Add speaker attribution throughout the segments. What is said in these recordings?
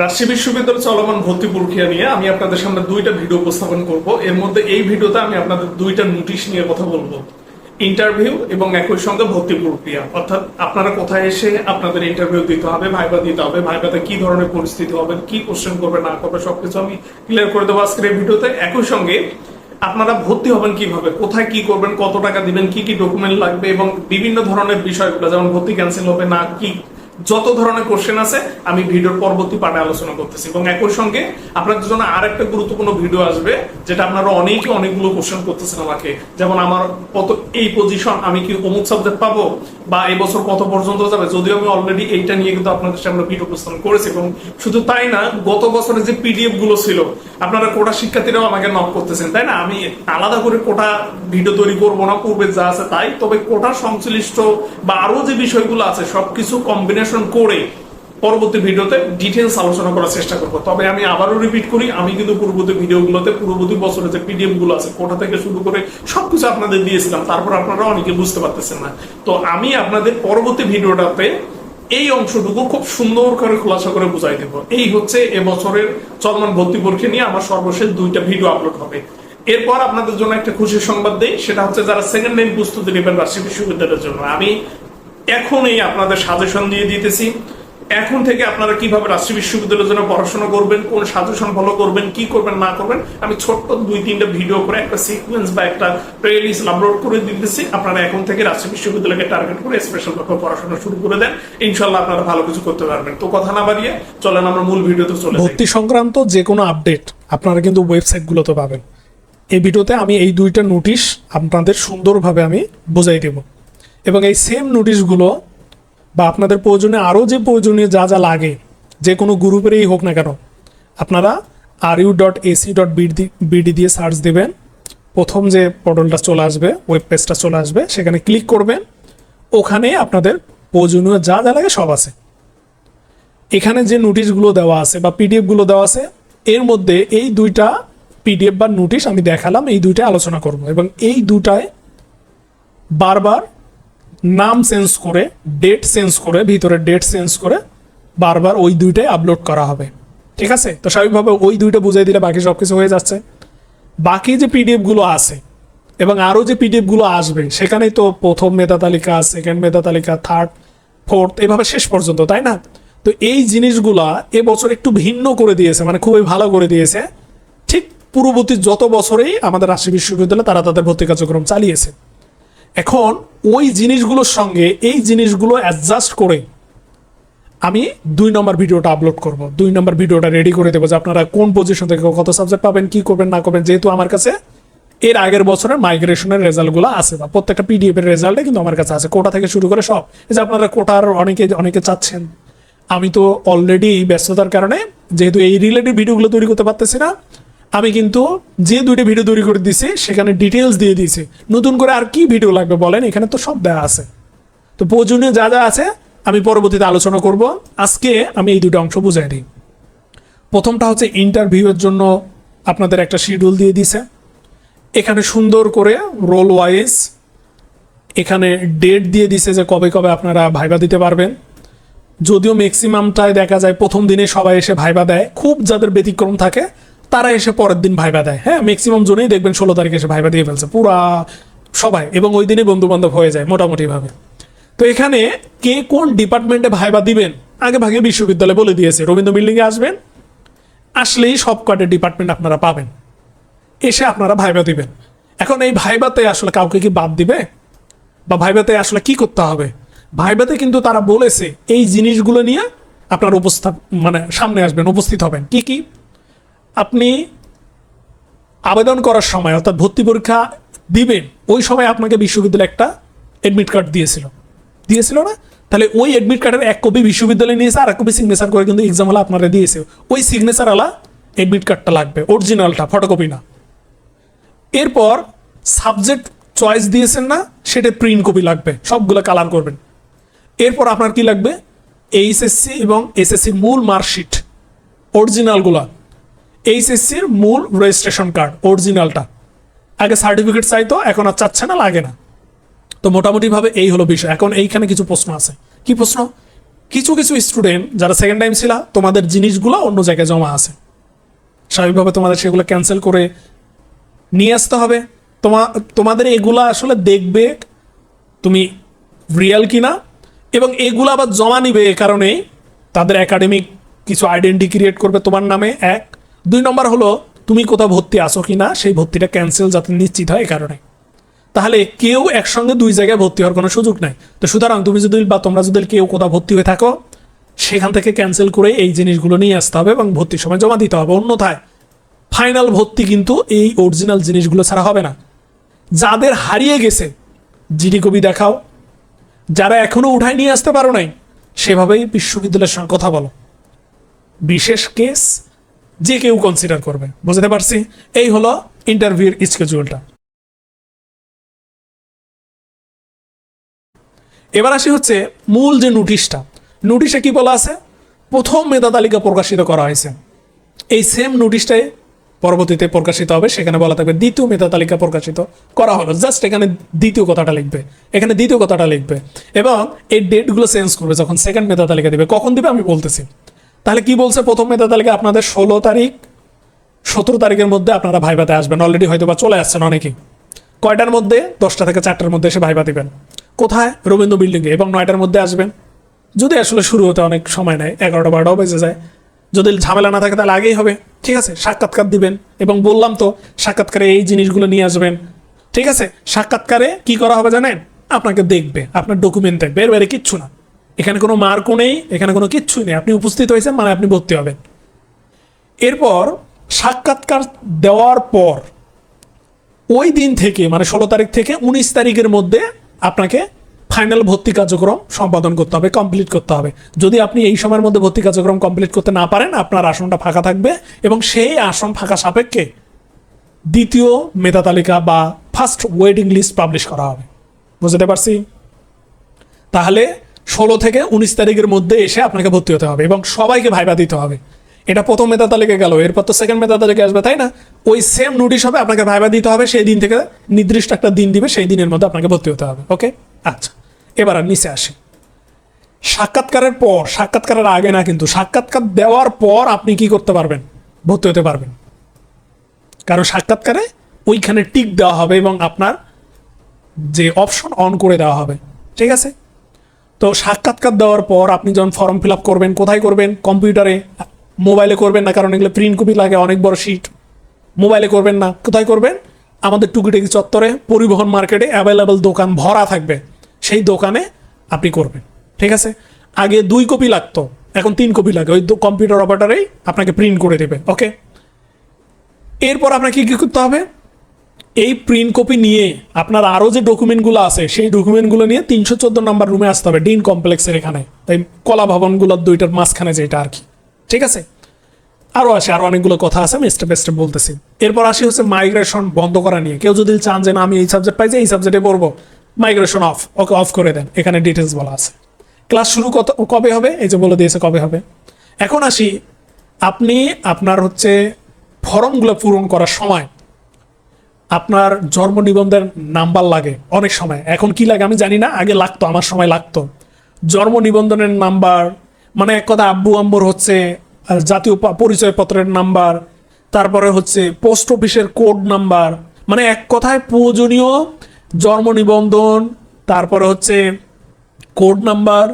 Speaker 1: রাজশাহী বিশ্ববিদ্যালয় চলমান ভর্তি প্রক্রিয়া নিয়ে আমি আপনাদের সামনে দুইটা ভিডিও উপস্থাপন করব। এর মধ্যে এই ভিডিওতে আমি আপনাদের দুইটা নোটিশ নিয়ে কথা বলব। ইন্টারভিউ এবং একই সঙ্গে ভর্তি প্রক্রিয়া। অর্থাৎ আপনারা কোথায় এসে আপনাদের ইন্টারভিউ দিতে হবে, ভাইবা দিতে হবে, ভাইবাতে কি ধরনের পরিস্থিতি হবে, কি কোশ্চেন করবে, না করবে, সবকিছু আমি ক্লিয়ার করে দেবো আজকের এই ভিডিওতে। একই সঙ্গে আপনারা ভর্তি হবেন কীভাবে, কোথায় কি করবেন, কত টাকা দিবেন, কি কি ডকুমেন্ট লাগবে এবং বিভিন্ন ধরনের বিষয়গুলো, যেমন ভর্তি ক্যান্সেল হবে, না কি যত ধরনের কোশ্চেন আছে, আমি ভিডিওর পরবর্তী পার্টে আলোচনা করতেছি। এবং একই সঙ্গে আপনাদের জন্য আরেকটা গুরুত্বপূর্ণ ভিডিও আসবে, যেটা আপনারা অনেকে অনেকগুলো কোশ্চেন করতেছেন আমাকে। যেমন আমার কত, এই পজিশন আমি কি অমুক সাবজেক্ট পাবো, বা এই বছর কত পর্যন্ত যাবে? যদিও আমি অলরেডি এইটা নিয়ে কিন্তু আপনাদের সামনে ভিডিও উপস্থাপন করেছি, এবং শুধু তাই না, গত বছরের যে পিডিএফগুলো ছিল, আপনারা কোটা শিক্ষার্থীরাও আমাকে নক করতেছেন, তাই না? আমি আলাদা করে কোটা ভিডিও তৈরি করব না, পূর্বে যা আছে তাই, তবে কোটা সংশ্লিষ্ট বা আরও যে বিষয়গুলো আছে, সবকিছু কম্বিনেশন করে পরবর্তী ভিডিওতে ডিটেলস আলোচনা করার চেষ্টা করব। তবে আমি আবারও রিপিট করি, আমি কিন্তু পূর্ববর্তী ভিডিওগুলোতে পূর্ববর্তী বছরের যে পিডিএফগুলো আছে কোটা থেকে শুরু করে সবকিছু আপনাদের দিয়েছিলাম, তারপর আপনারা অনেকে বুঝতে পারতেছেন না। তো আমি আপনাদের পরবর্তী ভিডিওটাতে এই অংশটুকু খুব সুন্দর করে খোলাসা করে বুঝাই দেবো। এই হচ্ছে এবছরের চলমান ভর্তি পরীক্ষা নিয়ে আমার সর্বশেষ দুইটা ভিডিও আপলোড হবে। এরপর আপনাদের জন্য একটা খুশির সংবাদ দেই, সেটা হচ্ছে যারা সেকেন্ড টাইম প্রস্তুতি নেবেন রাজশাহী বিশ্ববিদ্যালয়ের জন্য। আমি এখনই আপনাদের সাজেশন দিয়ে দিতেছি। এখন থেকে আপনারা কীভাবে রাষ্ট্রীয় বিশ্ববিদ্যালয়ের জন্য পড়াশোনা করবেন, কোন সাজেশন ফলো করবেন, কি করবেন, না করবেন, আমি ছোট্ট দুই তিনটা ভিডিও করে একটা সিকোয়েন্স বা একটা প্লেলিস্ট আপলোড করে দিতেছি। আপনারা এখন থেকে রাষ্ট্রীয় বিশ্ববিদ্যালয়কে টার্গেট করে স্পেশাল ভাবে পড়াশোনা শুরু করে দেন। ইনশাল্লাহ আপনারা ভালো কিছু করতে পারবেন। তো কথা না বাড়িয়ে চলেন আমরা মূল ভিডিওতে চলে
Speaker 2: ভর্তি সংক্রান্ত যে কোনো আপডেট আপনারা কিন্তু ওয়েবসাইটগুলোতে পাবেন। এই ভিডিওতে আমি এই দুইটা নোটিশ আপনাদের সুন্দরভাবে আমি বুঝাই দেব। এবং এই সেম নোটিশগুলো বা আপনাদের প্রয়োজনে আরও যে প্রয়োজনীয় যা যা লাগে, যে কোনো গ্রুপেরই হোক না কেন, আপনারা R U dot AC dot BD দিয়ে সার্চ দেবেন। প্রথম যে পোর্টালটা চলে আসবে ওয়েব পেজটা চলে আসবে, সেখানে ক্লিক করবেন। ওখানে আপনাদের প্রয়োজনীয় যা যা লাগে সব আছে। এখানে যে নোটিশগুলো দেওয়া আছে বা পিডিএফগুলো দেওয়া আছে, এর মধ্যে এই দুইটা পিডিএফ বা নোটিশ আমি দেখালাম, এই দুইটা আলোচনা করব এবং এই দুটায় বারবার নাম চেঞ্জ করে ডেট চেঞ্জ করে, ভিতরে ডেট চেঞ্জ করে বারবার ওই দুইটাই আপলোড করা হবে। ঠিক আছে? তো স্বাভাবিকভাবে ওই দুইটা বুঝাই দিলে বাকি সব কিছু হয়ে যাচ্ছে। বাকি যে পিডিএফগুলো আছে এবং আরও যে পিডিএফগুলো আসবে, সেখানেই তো প্রথম মেধা তালিকা সেকেন্ড মেধা তালিকা থার্ড ফোর্থ এভাবে শেষ পর্যন্ত, তাই না? তো এই জিনিসগুলা এবছর একটু ভিন্ন করে দিয়েছে মানে খুবই ভালো করে দিয়েছে। ঠিক পূর্ববর্তী যত বছরেই আমাদের রাজশাহী বিশ্ববিদ্যালয়ে তারা তাদের ভর্তি কার্যক্রম চালিয়েছে। এখন ওই জিনিসগুলোর সঙ্গে এই জিনিসগুলো অ্যাডজাস্ট করে আমি দুই নম্বর ভিডিওটা আপলোড করব। দুই নম্বর ভিডিওটা রেডি করে দেবো যে আপনারা কোন পজিশন থেকে কত সাবজেক্ট পাবেন, কি করবেন, না করবেন। যেহেতু আমার কাছে এর আগের বছরের মাইগ্রেশনের রেজাল্টগুলো আছে বা প্রত্যেকটা পিডিএফ এর রেজাল্টে কিন্তু আমার কাছে আছে। কোটা থেকে শুরু করে সব। যে আপনারা কোটার অনেকে অনেকে চাচ্ছেন। আমি তো অলরেডি ব্যস্ততার কারণে যেহেতু এই রিলেটেড ভিডিওগুলো তৈরি করতে পারতেছি না আমি কিন্তু যে দুইটা ভিডিও তৈরি করে দিয়েছি, সেখানে ডিটেলস দিয়ে দিয়েছি। নতুন করে আর কি ভিডিও লাগবে বলেন? এখানে তো সব দেওয়া আছে। তো প্রয়োজনীয় যা যা আছে, আমি পরবর্তীতে আলোচনা করব। আজকে আমি এই দুটো অংশ বুঝাই দিই। প্রথমটা হচ্ছে ইন্টারভিউয়ের জন্য আপনাদের একটা শিডিউল দিয়ে দিছে। এখানে সুন্দর করে রোল ওয়াইজ এখানে ডেট দিয়ে দিছে যে কবে কবে আপনারা ভাইবা দিতে পারবেন। যদিও ম্যাক্সিমামটায় দেখা যায় প্রথম দিনে সবাই এসে ভাইবা দেয়। খুব যাদের ব্যতিক্রম থাকে তারা এসে পরের দিন ভাইবা দেয়। হ্যাঁ ম্যাক্সিমাম জনেই দেখবেন ষোলো তারিখে এসে ভাইবা দিয়ে ফেলছে। পুরা সবাই, এবং ওই দিনে বন্ধু বান্ধব হয়ে যায় মোটামুটি ভাবে তো এখানে কে কোন ডিপার্টমেন্টে ভাইবা দিবেন, আগে ভাগে বিশ্ববিদ্যালয় বলে দিয়েছে। রবীন্দ্র বিল্ডিংয়ে আসবেন, আসলেই সব কয়টা ডিপার্টমেন্ট আপনারা পাবেন। এসে আপনারা ভাইবা দিবেন। এখন এই ভাইবাতে আসলে কাউকে কি বাদ দিবে? বা ভাইবাতে আসলে কি করতে হবে? ভাইবাতে কিন্তু তারা বলেছে, এই জিনিসগুলো নিয়ে আপনার উপস্থাপ মানে সামনে আসবেন, উপস্থিত হবেন। কি কি? আপনি আবেদন করার সময় অর্থাৎ ভর্তি পরীক্ষা দিবেন, ওই সময় আপনাকে বিশ্ববিদ্যালয় একটা অ্যাডমিট কার্ড দিয়েছিল। দিয়েছিল না? তাহলে ওই অ্যাডমিট কার্ডের এক কপি বিশ্ববিদ্যালয় নিয়েছে, আর এক কপি সিগনেচার করে কিন্তু এক্সাম হলে আপনারা দিয়েছে। ওই সিগনেচার আলা অ্যাডমিট কার্ডটা লাগবে অরিজিনালটা ফটোকপি না। এরপর সাবজেক্ট চয়েস দিয়েছেন না, সেটা প্রিন্ট কপি লাগবে, সবগুলো কালার করবেন। এরপর আপনার কি লাগবে? এইচএসসি এবং এসএসসির মূল মার্কশিট অরিজিনালগুলা এইচএসসির মূল রেজিস্ট্রেশন কার্ড অরিজিনালটা আগে সার্টিফিকেট চাইতো, এখন আর চাচ্ছে না, লাগে না। তো মোটামুটিভাবে এই হলো বিষয়। এখন এইখানে কিছু প্রশ্ন আছে। কি প্রশ্ন? কিছু কিছু স্টুডেন্ট যারা সেকেন্ড টাইম ছিল, তোমাদের জিনিসগুলো অন্য জায়গায় জমা আছে। স্বাভাবিকভাবে তোমাদের সেগুলো ক্যান্সেল করে নিয়ে আসতে হবে। তোমা, তোমাদের এগুলা আসলে দেখবে তুমি রিয়েল কিনা, এবং এগুলো আবার জমা নিবে এ কারণে তাদের একাডেমিক কিছু আইডেন্টি ক্রিয়েট করবে তোমার নামে, এক। দুই নম্বর হলো, তুমি কোথাও ভর্তি আসো কিনা, সেই ভর্তিটা ক্যান্সেল যাতে নিশ্চিত হয় এই কারণে। তাহলে কেউ একসঙ্গে দুই জায়গায় ভর্তি হওয়ার কোনো সুযোগ নাই। তো সুতরাং তুমি যদি, বা তোমরা যদি কেউ কোথাও ভর্তি হয়ে থাকো, সেখান থেকে ক্যান্সেল করে এই জিনিসগুলো নিয়ে আসতে হবে এবং ভর্তির সময় জমা দিতে হবে। অন্যথায় ফাইনাল ভর্তি কিন্তু এই অরিজিনাল জিনিসগুলো ছাড়া হবে না। যাদের হারিয়ে গেছে, জিডি কবি দেখাও। যারা এখনও উঠায় নিয়ে আসতে পারো নাই, সেভাবেই বিশ্ববিদ্যালয়ের সঙ্গে কথা বলো। বিশেষ কেস যে কেউ কনসিডার করবে। বুঝতে পারছি? এই হলো ইন্টারভিউর স্কেজুলটা এবার আসি হচ্ছে মূল যে নোটিশটা নোটিশে কি বলা আছে? প্রথম মেধা তালিকা প্রকাশিত করা হয়েছে। এই সেম নোটিশটাই পরবর্তীতে প্রকাশিত হবে। সেখানে বলা থাকবে দ্বিতীয় মেধা তালিকা প্রকাশিত করা হলো। জাস্ট এখানে দ্বিতীয় কথাটা লিখবে। এখানে দ্বিতীয় কথাটা লিখবে। এবং এই ডেটগুলো চেঞ্জ করবে। যখন সেকেন্ড মেধা তালিকা দিবে, কখন দিবে আমি বলতেছি। তাহলে কি বলছে প্রথম মেধা তালিকা? আপনাদের ষোলো তারিখ, সতেরো তারিখের মধ্যে আপনারা ভাইভাতে আসবেন। অলরেডি হয়তো বা চলে আসছেন অনেকেই। কয়টার মধ্যে? দশটা থেকে চারটার মধ্যে এসে ভাইভা দিবেন। কোথায়? রবীন্দ্র বিল্ডিংয়ে এবং নয়টার মধ্যে আসবেন। যদি আসলে শুরু হতে অনেক সময় নেয়, এগারোটা বারোটাও বেজে যায়। যদি ঝামেলা না থাকে, তাহলে আগেই হবে। ঠিক আছে? সাক্ষাৎকার দিবেন। এবং বললাম তো, সাক্ষাৎকারে এই জিনিসগুলো নিয়ে আসবেন। ঠিক আছে? সাক্ষাৎকারে কি করা হবে জানেন? আপনাকে দেখবে। আপনার ডকুমেন্ট দেখবে। এর বাইরে কিচ্ছু না। এখানে কোনো মার্কও নেই, এখানে কোনো কিচ্ছুই নেই। আপনি উপস্থিত হয়েছেন মানে আপনি ভর্তি হবেন। এরপর সাক্ষাৎকার দেওয়ার পর ওই দিন থেকে মানে ষোলো তারিখ থেকে উনিশ তারিখের মধ্যে আপনাকে ফাইনাল ভর্তি কার্যক্রম সম্পাদন করতে হবে, কমপ্লিট করতে হবে। যদি আপনি এই সময়ের মধ্যে ভর্তি কার্যক্রম কমপ্লিট করতে না পারেন, আপনার আসনটা ফাঁকা থাকবে এবং সেই আসন ফাঁকা সাপেক্ষে দ্বিতীয় মেধা তালিকা বা ফার্স্ট ওয়েটিং লিস্ট পাবলিশ করা হবে। বুঝতে পারছি? তাহলে ষোলো থেকে উনিশ তারিখের মধ্যে এসে আপনাকে ভর্তি হতে হবে এবং সবাইকে ভাইবা দিতে হবে। এটা প্রথম মেধা তালিকা গেল, এরপর তো সেকেন্ড মেধা তালিকা আসবে, তাই না? ওই সেম নোটিশ হবে, আপনাকে ভাইবা দিতে হবে, সেই দিন থেকে নির্দিষ্ট একটা দিন দিবে, সেই দিনের মধ্যে আপনাকে ভর্তি হতে হবে ওকে আচ্ছা এবার আর নিচে আসি। সাক্ষাৎকারের পর, সাক্ষাৎকারের আগে না কিন্তু, সাক্ষাৎকার দেওয়ার পর আপনি কি করতে পারবেন? ভর্তি হতে পারবেন। কারণ সাক্ষাৎকারে ওইখানে টিক দেওয়া হবে এবং আপনার যে অপশন অন করে দেওয়া হবে, ঠিক আছে? তো সাক্ষাৎকার দেওয়ার পর আপনি যখন ফর্ম ফিল আপ করবেন, কোথায় করবেন? কম্পিউটারে মোবাইলে করবেন না, কারণ এগুলো প্রিন্ট কপি লাগে, অনেক বড় শিট মোবাইলে করবেন না। কোথায় করবেন? আমাদের টুকিটাকি চত্বরে পরিবহন মার্কেটে অ্যাভেলেবেল দোকান ভরা থাকবে। সেই দোকানে আপনি করবেন। ঠিক আছে? আগে দুই কপি লাগতো, এখন তিন কপি লাগে। ওই কম্পিউটার অপারেটারেই আপনাকে প্রিন্ট করে দেবে ওকে এরপর আপনাকে কী করতে হবে? এই প্রিন্ট কপি নিয়ে আপনার আরও যে ডকুমেন্টগুলো আছে, সেই ডকুমেন্টগুলো নিয়ে তিনশো চোদ্দ নাম্বার রুমে আসতে হবে ডিন কমপ্লেক্সের এখানে। তাই কলা ভবনগুলোর দুইটার মাঝখানে যেটা আর কি। ঠিক আছে? আরও আসে আরও অনেকগুলো কথা আছে, আমি স্টেপ স্টেপ বলতেছি। এরপর আসি হচ্ছে মাইগ্রেশন বন্ধ করা নিয়ে। কেউ যদি চান যে না, আমি এই সাবজেক্ট পাইছি এই সাবজেক্টে পড়ব মাইগ্রেশন অফ ওকে অফ করে দেন। এখানে ডিটেলস বলা আছে। ক্লাস শুরু কত, কবে হবে? এই যে বলে দিয়েছে কবে হবে। এখন আসি, আপনি আপনার হচ্ছে ফর্মগুলো পূরণ করার সময় আপনার জন্ম নিবন্ধনের নাম্বার লাগে অনেক সময়। এখন কি লাগে আমি জানি না, আগে লাগতো, আমার সময় লাগতো। জন্ম নিবন্ধনের নাম্বার মানে এক কথা আব্বু আম্বুর হচ্ছে জাতীয় পরিচয়পত্রের নাম্বার, তারপরে হচ্ছে পোস্ট অফিসের কোড নাম্বার মানে এক কথায় প্রয়োজনীয় জন্ম নিবন্ধন, তারপরে হচ্ছে কোড নাম্বার,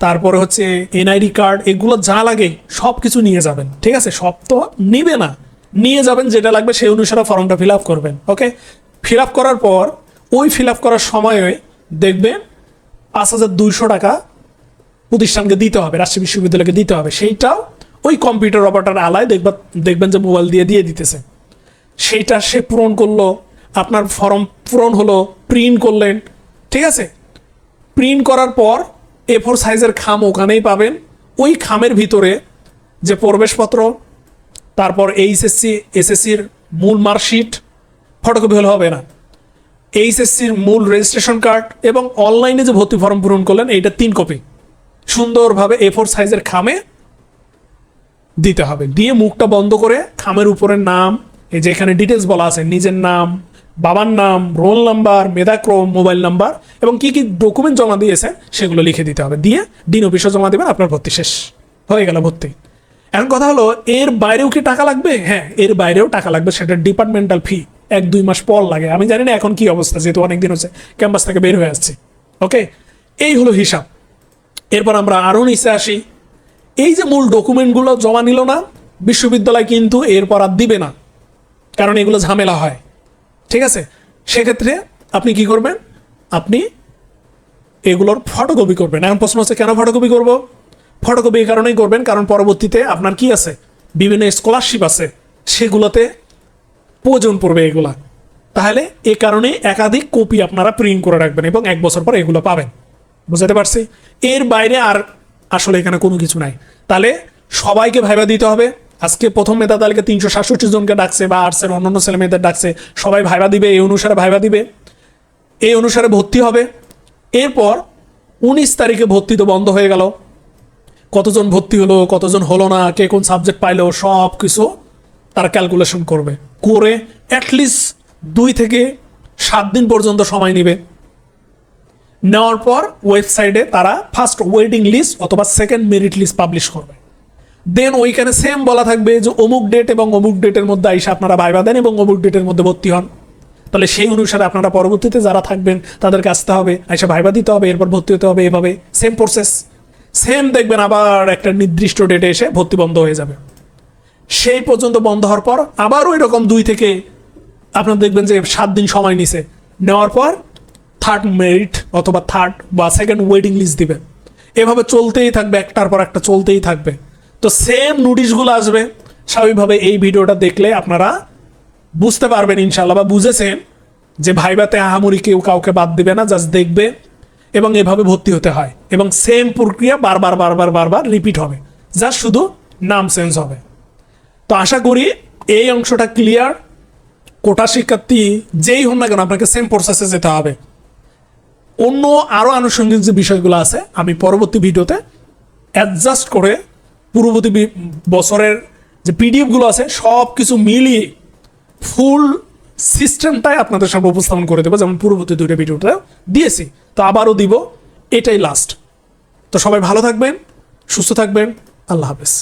Speaker 2: তারপরে হচ্ছে এনআইডি কার্ড, এগুলো যা লাগে সব কিছু নিয়ে যাবেন। ঠিক আছে? সব তো নিবে না। নিয়ে যাবেন, যেটা লাগবে সেই অনুসারে ফর্মটা ফিল আপ করবেন ওকে ফিল আপ করার পর, ওই ফিল আপ করার সময়ে দেখবেন পাঁচ হাজার দুইশো টাকা প্রতিষ্ঠানকে দিতে হবে রাজশাহী বিশ্ববিদ্যালয়কে দিতে হবে। সেইটাও ওই কম্পিউটার অপারেটার আলায় দেখবা দেখবেন যে মোবাইল দিয়ে দিয়ে দিতেছে। সেইটা সে পূরণ করল, আপনার ফর্ম পূরণ হলো প্রিন্ট করলেন, ঠিক আছে? প্রিন্ট করার পর এ ফোর সাইজের খাম ওখানেই পাবেন। ওই খামের ভিতরে যে প্রবেশপত্র তারপর এইচএসসি, এসএসসির মূল মার্কশিট ফটোকপি হলে হবে না। এইচএসসির মূল রেজিস্ট্রেশন কার্ড এবং অনলাইনে যে ভর্তি ফর্ম পূরণ করলেন, এইটা তিন কপি সুন্দরভাবে এ ফোর সাইজের খামে দিতে হবে। দিয়ে মুখটা বন্ধ করে খামের উপরের নাম, এই যে এখানে ডিটেলস বলা আছে, নিজের নাম, বাবার নাম রোল নাম্বার মেধাক্রম মোবাইল নাম্বার এবং কি কি ডকুমেন্ট জমা দিয়েছে সেগুলো লিখে দিতে হবে। দিয়ে ডিন অফিসে জমা দেবেন, আপনার ভর্তি শেষ। হয়ে গেল ভর্তি। এখন কথা হলো, এর বাইরেও কি টাকা লাগবে? হ্যাঁ এর বাইরেও টাকা লাগবে, সেটা ডিপার্টমেন্টাল ফি এক, দুই মাস পর লাগে। আমি জানি না এখন কি অবস্থা, যেহেতু অনেকদিন হচ্ছে, ক্যাম্পাস থেকে বের হয়ে আসছি। ওকে? এই হলো হিসাব। এরপর আমরা আরও নিচে আসি। এই যে মূল ডকুমেন্টগুলো জমা নিল না, বিশ্ববিদ্যালয় কিন্তু এরপর আর দিবে না, কারণ এগুলো ঝামেলা হয়। ঠিক আছে? সেক্ষেত্রে আপনি কি করবেন? আপনি এগুলোর ফটোকপি করবেন। এখন প্রশ্ন হচ্ছে, কেন ফটোকপি করব? ফটোকপি এই কারণেই করবেন, কারণ পরবর্তীতে আপনার কি আছে? বিভিন্ন স্কলারশিপ আছে, সেগুলোতে প্রয়োজন পড়বে এগুলা। তাহলে এ কারণে একাধিক কপি আপনারা প্রিন্ট করে রাখবেন এবং এক বছর পর এগুলো পাবেন। বুঝতে পারছি? এর বাইরে আর আসলে এখানে কোনো কিছু নাই। তাহলে সবাইকে ভাইবা দিতে হবে। আজকে প্রথম মেধা তালিকা তিনশো সাতষট্টি জনকে ডাকছে বা আর্টসের অন্যান্য ছেলে মেয়েদের ডাকছে, সবাই ভাইবা দিবে, এই অনুসারে ভাইবা দিবে। এই অনুসারে ভর্তি হবে। এরপর উনিশ তারিখে ভর্তি তো বন্ধ হয়ে গেল। কতজন ভর্তি হলো, কতজন হলো না, কে কোন সাবজেক্ট পাইলো সব কিছু তারা ক্যালকুলেশন করবে। করে অ্যাটলিস্ট দুই থেকে সাত দিন পর্যন্ত সময় নেবে। নেওয়ার পর ওয়েবসাইটে তারা ফার্স্ট ওয়েটিং লিস্ট অথবা সেকেন্ড মেরিট লিস্ট পাবলিশ করবে। দেন ওইখানে সেম বলা থাকবে যে অমুক ডেট এবং অমুক ডেটের মধ্যে আইসে আপনারা ভাইবা দেন এবং অমুক ডেটের মধ্যে ভর্তি হন। তাহলে সেই অনুসারে আপনারা পরবর্তীতে যারা থাকবেন তাদেরকে আসতে হবে, আইসা ভাইবা দিতে হবে, এরপর ভর্তি হতে হবে, এভাবে সেম প্রসেস সেম দেখবেন আবার একটা নির্দিষ্ট ডেটে এসে ভর্তি বন্ধ হয়ে যাবে। সেই পর্যন্ত বন্ধ হওয়ার পর আবার ওই রকম দুই থেকে আপনার দেখবেন যে সাত দিন সময় নিছে। নেওয়ার পর থার্ড মেরিট অথবা থার্ড বা সেকেন্ড ওয়েটিং লিস্ট দিবে এভাবে চলতেই থাকবে, একটার পর একটা চলতেই থাকবে। তো সেম নোটিশগুলো আসবে। স্বাভাবিকভাবে এই ভিডিওটা দেখলে আপনারা বুঝতে পারবেন ইনশাল্লাহ বা বুঝেছেন যে ভাইবাতে আহামরি কেউ কাউকে বাদ দিবে না জাস্ট দেখবে। এবং এভাবে ভর্তি হতে হয়। এবং সেম প্রক্রিয়া বারবার বারবার বারবার রিপিট হবে। যা শুধু নাম চেঞ্জ হবে। তো আশা করি এই অংশটা ক্লিয়ার কোটা শিক্ষার্থী যেই হন না কেন আপনাকে সেম প্রসেসে যেতে হবে। অন্য আরও আনুষঙ্গিক যে বিষয়গুলো আছে, আমি পরবর্তী ভিডিওতে অ্যাডজাস্ট করে পূর্ববর্তী বছরের যে পিডিএফগুলো আছে সব কিছু মিলিয়ে ফুল সিস্টেমটাই আপনাদের সামনে উপস্থাপন করে দেবো, যেমন পূর্ববর্তী দুইটা ভিডিওটা দিয়েছি। তো আবারও দিব, এটাই লাস্ট তো সবাই ভালো থাকবেন, সুস্থ থাকবেন, আল্লাহ হাফেজ।